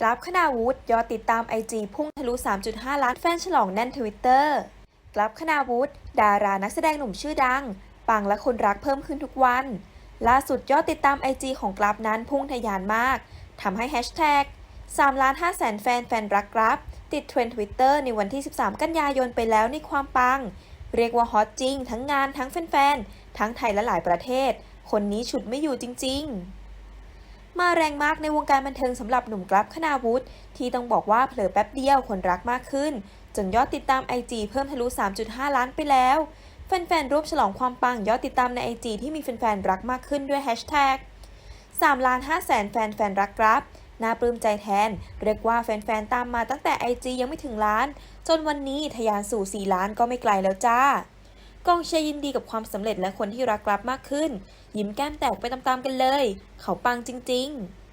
กราฟคณาวุฒิยอดติดตาม IG พุ่งทะลุ 3.5 ล้านแฟนฉลองแน่นทวิตเตอร์กราฟคณาวุฒิดารานักแสดงหนุ่มชื่อดัง ปังและคนรักเพิ่มขึ้นทุกวัน ล่าสุดยอดติดตาม IG ของกราฟนั้นพุ่งทะยานมากทำให้แฮชแท็ก3ล้าน5แสนแฟนแฟนรักกราฟติดเทรนด์ทวิตเตอร์ในวันที่ 13 กันยายนไปแล้วในความปัง เรียกว่าฮอตจริง ทั้งงานทั้งแฟนๆทั้งไทยและหลายประเทศ คนนี้ฉุดไม่อยู่จริง ๆ มาแรงมากในวงการบันเทิงสำหรับหนุ่มกราฟคณาวุฒิที่ต้องบอกว่าเผลอแป๊บเดียวคนรักมากขึ้น จนยอดติดตาม IG เพิ่มทะลุ 3.5 ล้านไปแล้ว แฟนๆร่วมฉลองความปังยอดติดตามใน IG ที่มีแฟนๆรักมากขึ้นด้วยแฮชแท็ก3ล้าน5แสนแฟนแฟนรักกราฟน่าปลื้มใจแทน เรียกว่าแฟนๆตามมาตั้งแต่ IG ยังไม่ถึงล้าน จนวันนี้ทะยานสู่ 4 ล้านก็ไม่ไกลแล้วจ้า กองเชียร์ยินดีกับความสำเร็จและคนที่รักกลับมากขึ้น ยิ้มแก้มแตกไปตามๆกันเลย เขาปังจริง ๆ